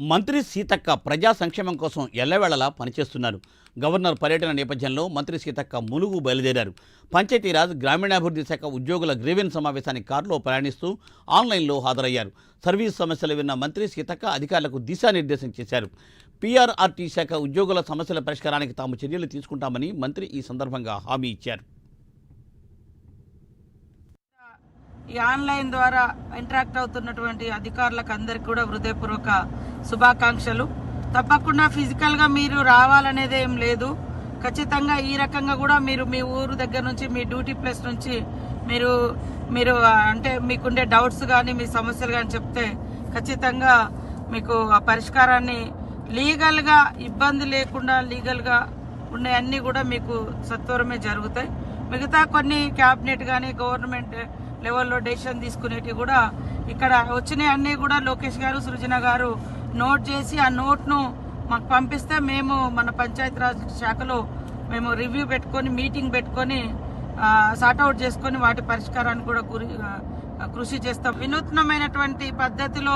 మంత్రి సీతక్క ప్రజా సంక్షేమం కోసం ఎల్లవేళలా పనిచేస్తున్నారు. గవర్నర్ పర్యటన నేపథ్యంలో మంత్రి సీతక్క ములుగు బయలుదేరారు. పంచాయతీరాజ్ గ్రామీణాభివృద్ధి శాఖ ఉద్యోగుల గ్రీవెన్ సమావేశానికి కారులో ప్రయాణిస్తూ ఆన్లైన్లో హాజరయ్యారు. సర్వీస్ సమస్యలు విన్న మంత్రి సీతక్క అధికారులకు దిశానిర్దేశం చేశారు. పీఆర్ఆర్టీ శాఖ ఉద్యోగుల సమస్యల పరిష్కారానికి తాము చర్యలు తీసుకుంటామని మంత్రి ఈ సందర్భంగా హామీ ఇచ్చారు. ఈ ఆన్లైన్ ద్వారా ఇంటరాక్ట్ అవుతున్నటువంటి అధికారులకు అందరికి కూడా హృదయపూర్వక శుభాకాంక్షలు. తప్పకుండా ఫిజికల్గా మీరు రావాలనేది ఏం లేదు. ఖచ్చితంగా ఈ రకంగా కూడా మీరు మీ ఊరు దగ్గర నుంచి మీ డ్యూటీ ప్లేస్ నుంచి మీరు మీరు అంటే మీకుండే డౌట్స్ కానీ మీ సమస్యలు కానీ చెప్తే ఖచ్చితంగా మీకు ఆ పరిష్కారాన్ని లీగల్గా ఇబ్బంది లేకుండా లీగల్గా ఉండే కూడా మీకు సత్వరమే జరుగుతాయి. మిగతా కొన్ని క్యాబినెట్ కానీ గవర్నమెంట్ లెవెల్లో డెసిషన్ తీసుకునేటివి కూడా ఇక్కడ వచ్చినాయి. అన్నీ కూడా లోకేష్ గారు సృజన గారు నోట్ చేసి ఆ నోట్ను మాకు పంపిస్తే మేము మన పంచాయతీరాజ్ శాఖలో మేము రివ్యూ పెట్టుకొని మీటింగ్ పెట్టుకొని సార్ట్అవుట్ చేసుకొని వాటి పరిష్కారాన్ని కూడా గురి కృషి చేస్తాం. వినూత్నమైనటువంటి పద్ధతిలో